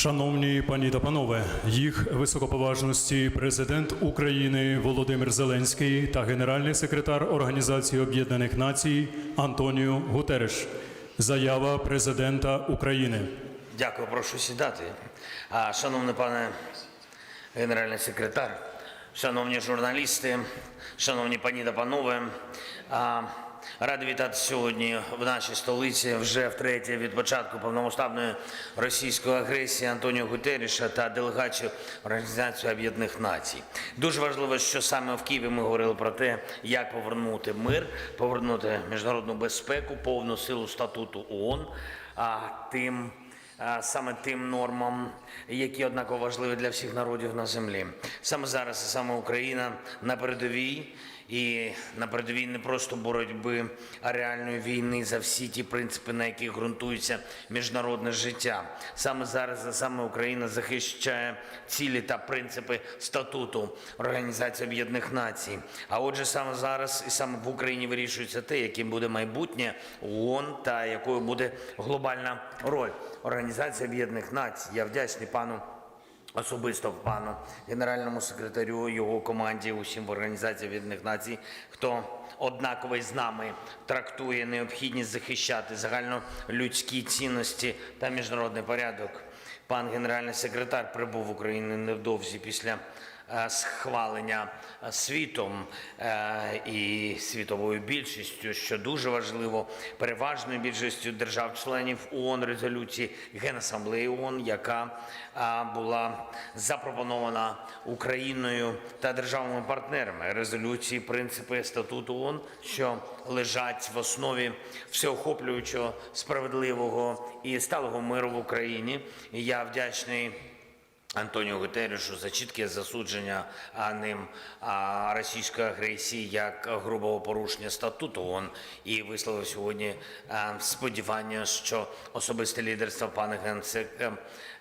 Шановні пані та панове, їх високоповажності президент України Володимир Зеленський та генеральний секретар Організації Об'єднаних Націй Антоніо Гутереш. Заява президента України. Дякую, прошу сідати. Шановний пане генеральний секретар, шановні журналісти, шановні пані та панове, радий вітати сьогодні в нашій столиці вже втретє від початку повномасштабної російської агресії Антоніо Гутеріша та делегацію Організації Об'єднаних Націй. Дуже важливо, що саме в Києві ми говорили про те, як повернути мир, повернути міжнародну безпеку, повну силу статуту ООН, а тим саме тим нормам, які однаково важливі для всіх народів на землі. Саме зараз саме Україна на передовій. І на передовій не просто боротьби, а реальної війни за всі ті принципи, на яких ґрунтується міжнародне життя. Саме зараз саме Україна захищає цілі та принципи статуту Організації Об'єднаних Націй. А отже, саме зараз і саме в Україні вирішується те, яким буде майбутнє ООН та якою буде глобальна роль Організації Об'єднаних Націй. Я вдячний пану. Особисто пану генеральному секретарю, його команді, усім в Організації Об'єднаних Націй, хто однаково з нами трактує необхідність захищати загальнолюдські цінності та міжнародний порядок. Пан генеральний секретар прибув в Україну невдовзі після схвалення е, світом е, і світовою більшістю, що дуже важливо, переважною більшістю держав-членів ООН резолюції Генасамблеї ООН, яка була запропонована Україною та державами партнерами резолюції принципи статуту ООН, що лежать в основі всеохоплюючого справедливого і сталого миру в Україні. Я вдячний. Антоніо Гутеррешу за чітке засудження а, ним а, російської агресії як грубого порушення статуту ООН і висловив сьогодні а, сподівання, що особисте лідерство пана Генсека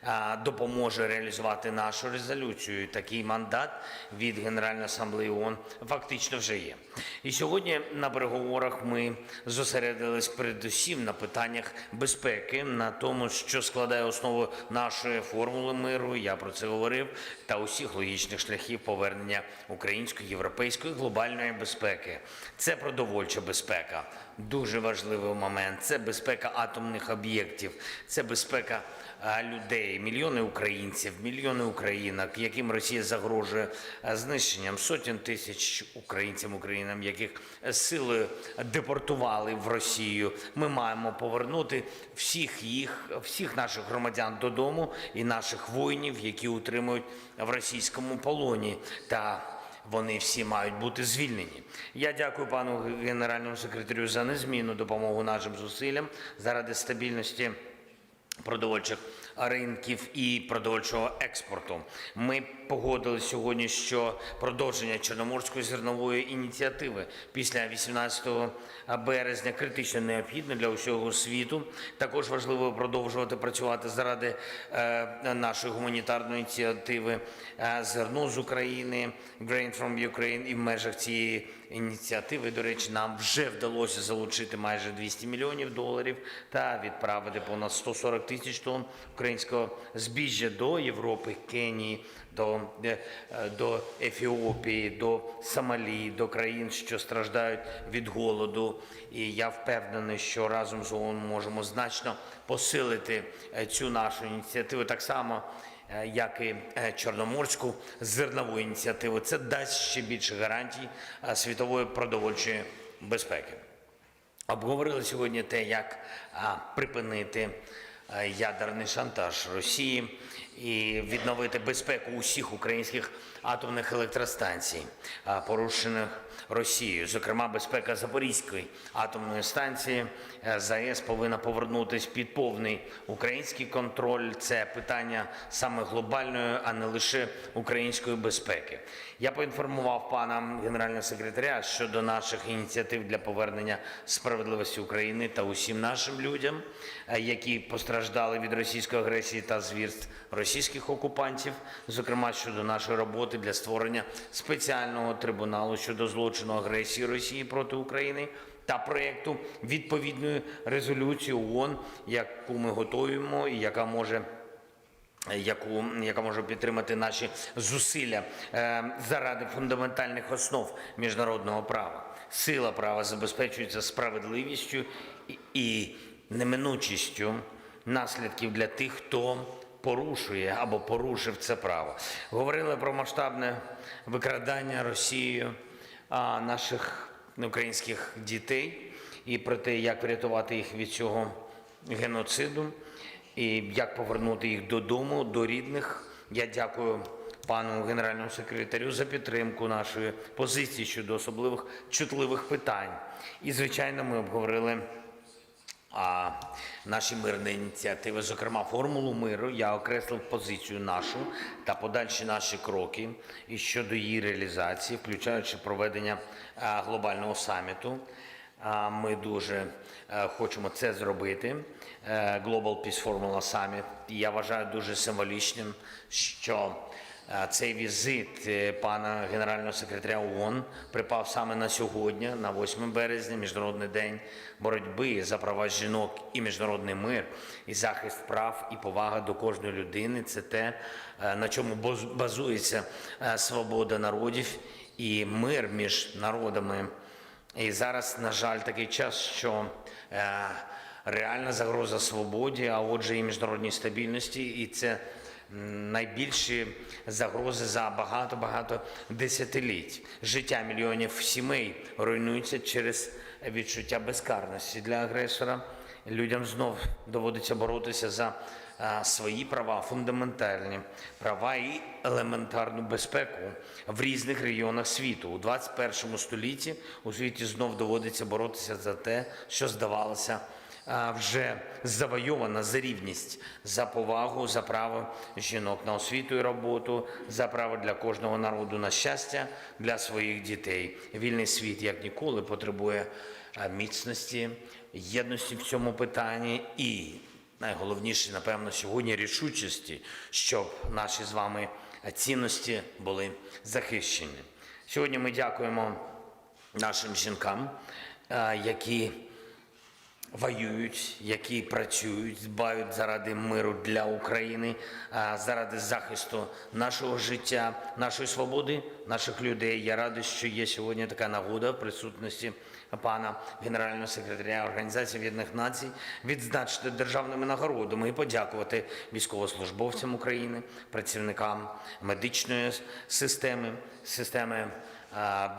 а, допоможе реалізувати нашу резолюцію. Такий мандат від Генеральної асамблеї ООН фактично вже є. І сьогодні на переговорах ми зосередились передусім на питаннях безпеки, на тому, що складає основу нашої формули миру. Я про це говорив, та усіх логічних шляхів повернення української, європейської глобальної безпеки. Це продовольча безпека, дуже важливий момент. Це безпека атомних об'єктів, це безпека людей, мільйони українців, мільйони українок, яким Росія загрожує знищенням сотень тисяч українцям, українам, яких е, силою депортували в Росію. Ми маємо повернути всіх їх, всіх наших громадян додому і наших воїнів, які утримують в російському полоні. Та вони всі мають бути звільнені. Я дякую пану генеральному секретарю за незмінну допомогу нашим зусиллям заради стабільності продовольчих ринків і продовольчого експорту. Ми погодили сьогодні, що продовження Чорноморської зернової ініціативи після 18 березня критично необхідне для усього світу. Також важливо продовжувати працювати заради е, нашої гуманітарної ініціативи е, зерно з України, Grain from Ukraine і в межах цієї ініціативи. До речі, нам вже вдалося залучити майже 200 мільйонів доларів та відправити понад 140 тисяч тонн українського збіжжя до Європи, Кенії, до, е, до Ефіопії, до Сомалі, до країн, що страждають від голоду. І я впевнений, що разом з ООН можемо значно посилити е, цю нашу ініціативу так само як і е, Чорноморську зернову ініціативу. Це дасть ще більше гарантій е, світової продовольчої безпеки. Обговорили сьогодні те, як припинити ядерний шантаж Росії і відновити безпеку усіх українських атомних електростанцій, порушених Росією. Зокрема, безпека Запорізької атомної станції е, ЗАЕС повинна повернутись під повний український контроль. Це питання саме глобальної, а не лише української безпеки. Я поінформував пана генерального секретаря щодо наших ініціатив для повернення справедливості України та усім нашим людям, е, які постраждали від російської агресії та звірств російських окупантів, зокрема щодо нашої роботи для створення спеціального трибуналу щодо злочину агресії Росії проти України та проєкту відповідної резолюції ООН, яку ми готуємо і яка може яку, яка може підтримати наші зусилля е, заради фундаментальних основ міжнародного права. Сила права забезпечується справедливістю і неминучістю наслідків для тих, хто порушує або порушив це право. Говорили про масштабне викрадання Росією наших українських дітей і про те, як врятувати їх від цього геноциду і як повернути їх додому, до рідних. Я дякую пану генеральному секретарю за підтримку нашої позиції щодо особливих чутливих питань. І, звичайно, ми обговорили а, наші мирні ініціативи, зокрема формулу миру. Я окреслив позицію нашу та подальші наші кроки і щодо її реалізації, включаючи проведення глобального саміту. Ми дуже е, хочемо це зробити. Е, Global Peace Formula Summit. Я вважаю дуже символічним, що цей візит е, пана генерального секретаря ООН припав саме на сьогодні, на 8 березня, міжнародний день боротьби за права жінок і міжнародний мир, і захист прав і повага до кожної людини. Це те, е, на чому баз- базується е, свобода народів і мир між народами. І зараз, на жаль, такий час, що е, реальна загроза свободі, а отже, і міжнародній стабільності, і це найбільші загрози за багато-багато десятиліть. Життя мільйонів сімей руйнується через відчуття безкарності для агресора. Людям знов доводиться боротися за свої права, фундаментальні права і елементарну безпеку в різних регіонах світу. У 21 столітті у світі знов доводиться боротися за те, що здавалося вже завойована за рівність, за повагу, за право жінок на освіту і роботу, за право для кожного народу на щастя для своїх дітей. Вільний світ як ніколи потребує міцності, єдності в цьому питанні і найголовніше, напевно, сьогодні рішучості, щоб наші з вами цінності були захищені. Сьогодні ми дякуємо нашим жінкам, які воюють, які працюють, дбають заради миру для України, заради захисту нашого життя, нашої свободи, наших людей. Я радий, що є сьогодні така нагода в присутності пана генерального секретаря Організації Об'єднаних Націй відзначити державними нагородами і подякувати військовослужбовцям України, працівникам медичної системи, системи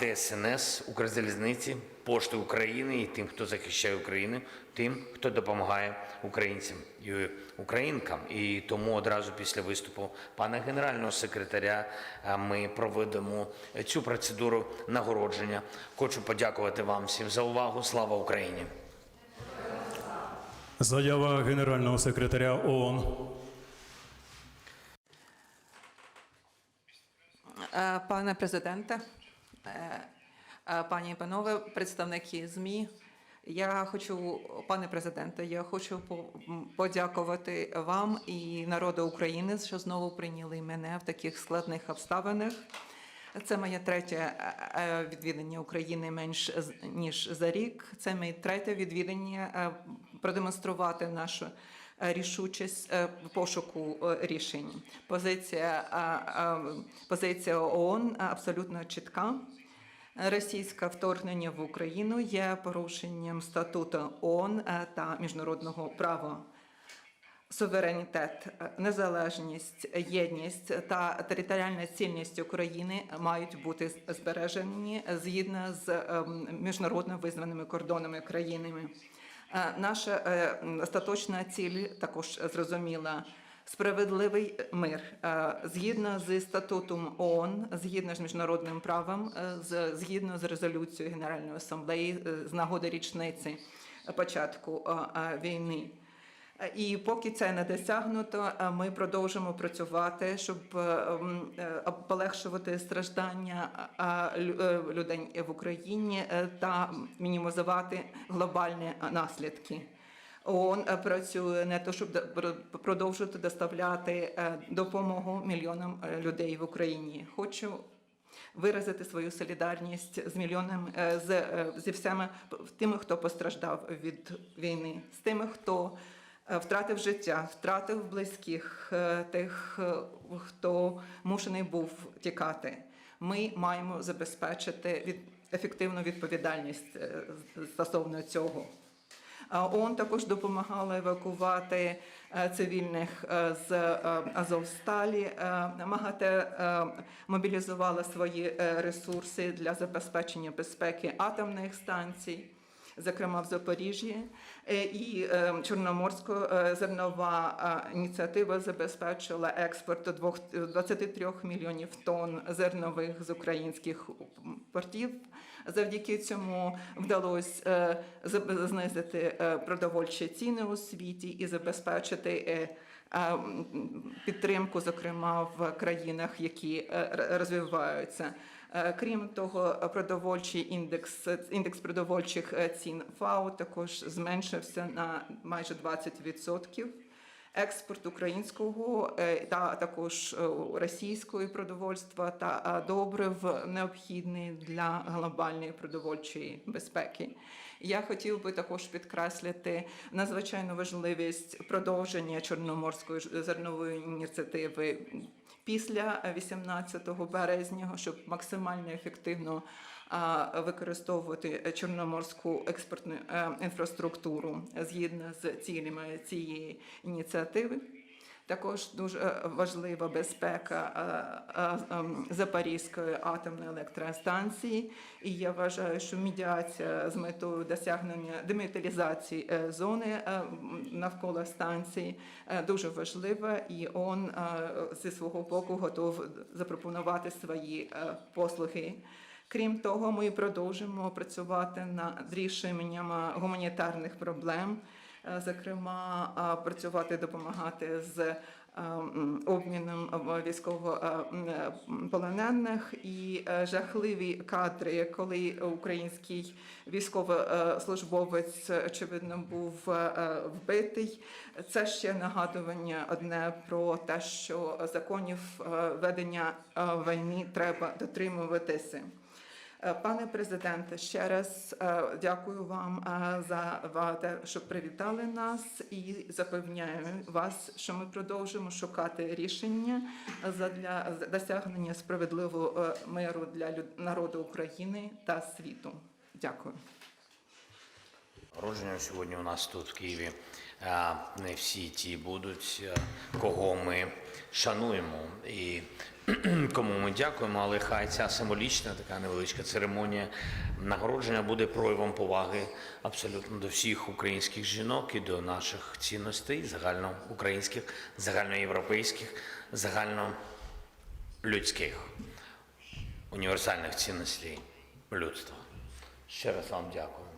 ДСНС, Укрзалізниці, Пошти України і тим, хто захищає Україну, тим, хто допомагає українцям і українкам. І тому одразу після виступу пана генерального секретаря ми проведемо цю процедуру нагородження. Хочу подякувати вам всім за увагу. Слава Україні! Заява генерального секретаря ООН. Е, Пане президенте, е, е, пані і панове, представники ЗМІ. Я хочу, пане президенте, я хочу по- подякувати вам і народу України, що знову прийняли мене в таких складних обставинах. Це моє третє е, е, відвідання України менш ніж за рік. Це моє третє відвідання е, продемонструвати нашу е, рішучість е, в пошуку е, рішень. Позиція, е, е, позиція ООН абсолютно чітка. Російське вторгнення в Україну є порушенням статуту ООН е, та міжнародного права. Суверенітет, е, незалежність, єдність та територіальна цільність України мають бути збережені згідно з ем, міжнародно визнаними кордонами країни. Е, Наша е, остаточна ціль також зрозуміла. Справедливий мир Е, згідно з статутом ООН, згідно з міжнародним правом, е, згідно з резолюцією Генеральної асамблеї е, з нагоди річниці початку війни. І поки це не досягнуто, ми продовжимо працювати, щоб полегшувати страждання лю- людей в Україні та мінімізувати глобальні наслідки. ООН е, працює не то, щоб до- продовжувати доставляти е, допомогу мільйонам е, людей в Україні. Хочу виразити свою солідарність з мільйонами з, зі всіма тими, хто постраждав від війни, з тими, хто втратив життя, втратив близьких, тих, хто мушений був тікати. Ми маємо забезпечити від, ефективну відповідальність стосовно цього. ООН також допомагала евакувати е, цивільних е, з е, Азовсталі. МАГАТЕ мобілізувала свої ресурси для забезпечення безпеки атомних станцій. Зокрема, в Запоріжжі і Чорноморсько-зернова е, ініціатива забезпечила експорт до двох- 23 мільйонів тонн зернових з українських портів. Завдяки цьому вдалося е, знизити е, продовольчі ціни у світі і забезпечити е, підтримку, зокрема в країнах, які розвиваються. Крім того, продовольчий індекс індекс продовольчих цін ФАО також зменшився на майже 20%. Експорт українського е, та також е, російського продовольства та е, добрив необхідний для глобальної продовольчої безпеки. Я хотів би також підкреслити надзвичайну важливість продовження Чорноморської зернової ініціативи після 18 березня, щоб максимально ефективно використовувати чорноморську експортну е, інфраструктуру згідно з цілями цієї ініціативи. Також дуже е, важлива безпека е, е, ем, Запорізької атомної електростанції. І я вважаю, що медіація з метою досягнення демілітаризації е, зони е, навколо станції е, дуже важлива, і ООН е, зі свого боку готов запропонувати свої е, послуги. Крім того, ми продовжимо працювати над рішенням гуманітарних проблем, е, зокрема, е, працювати, допомагати з е, обміном військовополонених і е, жахливі кадри, коли український військовослужбовець очевидно був е, вбитий. Це ще нагадування одне про те, що законів е, ведення е, війни треба дотримуватися. Е, Пане президенте, ще раз е, дякую вам е, за те, що привітали нас, і запевняю вас, що ми продовжимо шукати рішення для досягнення справедливого миру для народу України та світу. Дякую. Народження сьогодні у нас тут в Києві. Не всі ті будуть, кого ми шануємо і кому ми дякуємо, але хай ця символічна така невеличка церемонія нагородження буде проявом поваги абсолютно до всіх українських жінок і до наших цінностей, загальноукраїнських, загальноєвропейських, загальнолюдських, універсальних цінностей людства. Ще раз вам дякую,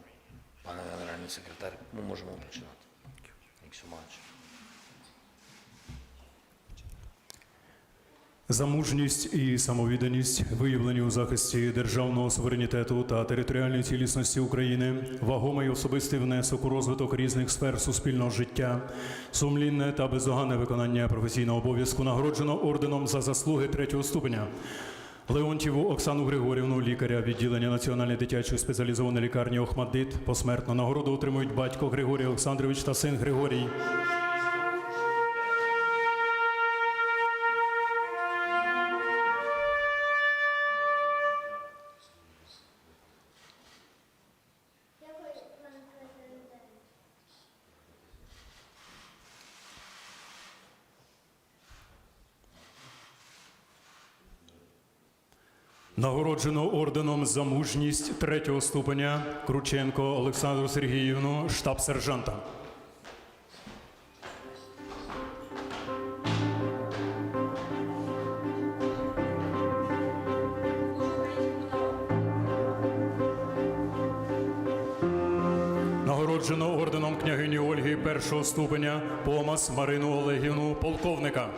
пане генеральний секретар. Ми можемо починати. Thank you so. За мужність і самовідданість, виявлені у захисті державного суверенітету та територіальної цілісності України, вагомий особистий внесок у розвиток різних сфер суспільного життя, сумлінне та бездоганне виконання професійного обов'язку нагороджено орденом за заслуги третього ступеня. Леонтьєву Оксану Григорівну, лікаря відділення Національної дитячої спеціалізованої лікарні Охмаддит, посмертно нагороду отримують батько Григорій Олександрович та син Григорій. Нагороджено орденом за мужність третього ступеня Крученко Олександру Сергіївну, штаб-сержанта. Нагороджено орденом княгині Ольги першого ступеня Помас Марину Олегівну, полковника.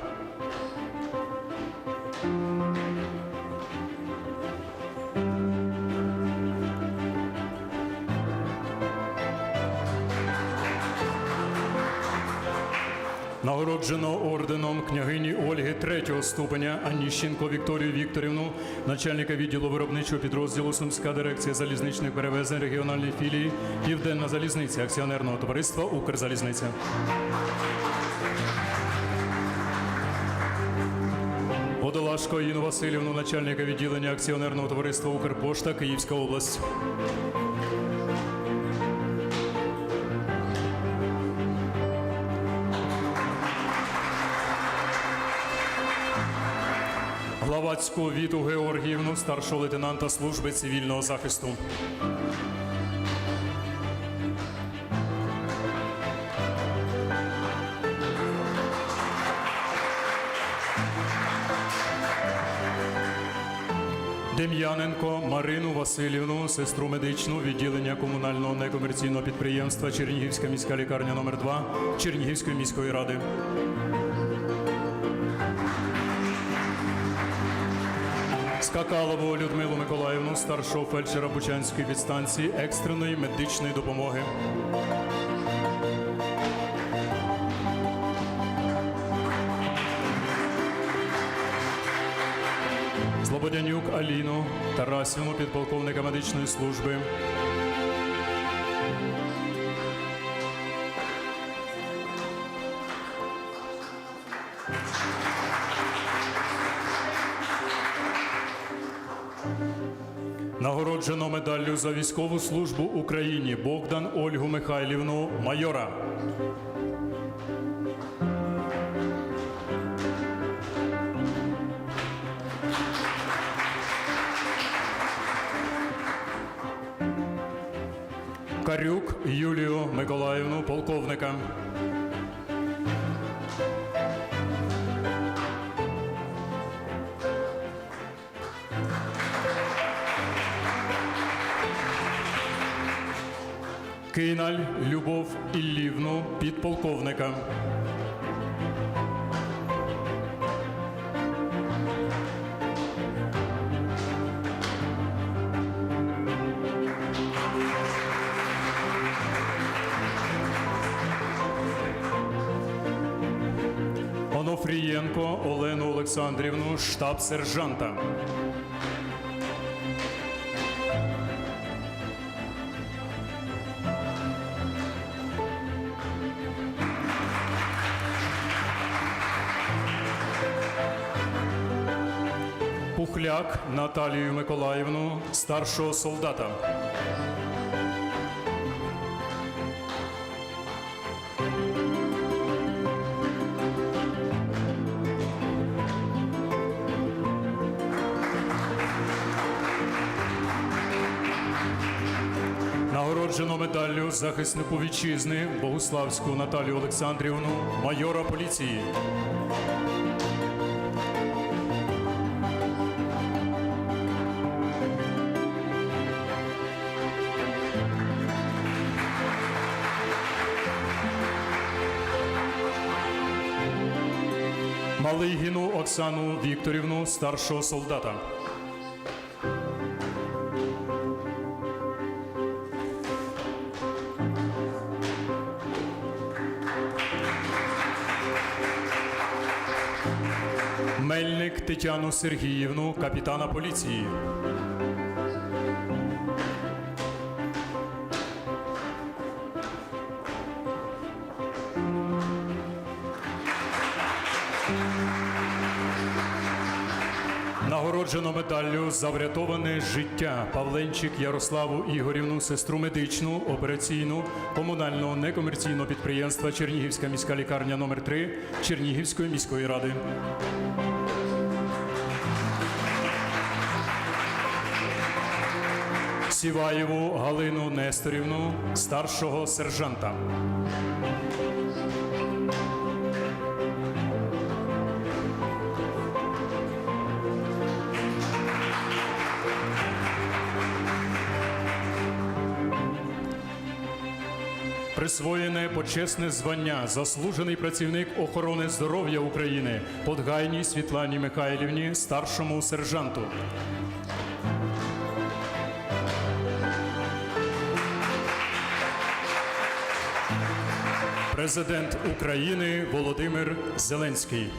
Ступеня Аніщенко Вікторію Вікторівну, начальника відділу виробничого підрозділу Сумська дирекція залізничних перевезень регіональної філії Південна залізниця акціонерного товариства Укрзалізниця. Водолашко Інну Васильівну, начальника відділення акціонерного товариства Укрпошта Київська область. Главацьку Віту Георгіївну, старшого лейтенанта служби цивільного захисту. Дем'яненко Марину Васильівну, сестру медичну відділення комунального некомерційного підприємства Чернігівська міська лікарня номер 2 Чернігівської міської ради. Скакалову Людмилу Миколаївну, старшого фельдшера Бучанської підстанції екстреної медичної допомоги. Слободянюк Аліну Тарасівну, підполковника медичної служби. Нагороджено медаллю за військову службу Україні Богдан Ольгу Михайлівну майора. Карюк Юлію Миколаївну полковника. Киналь Любов Іллівну підполковника. Онофрієнко Олену Олександрівну, штаб сержанта. Пухляк Наталію Миколаївну, старшого солдата. Нагороджено медаллю захиснику вітчизни Богуславську Наталію Олександрівну, майора поліції. Оксану Вікторівну, старшого солдата. Мельник Тетяну Сергіївну, капітана поліції. Нагороджено медаллю за врятоване життя Павленчик Ярославу Ігорівну, сестру медичну, операційну комунального некомерційного підприємства Чернігівська міська лікарня номер 3 Чернігівської міської ради. Сіваєву Галину Несторівну, старшого сержанта. Присвоєне почесне звання заслужений працівник охорони здоров'я України Подгайній Світлані Михайлівні, старшому сержанту. президент України Володимир Зеленський.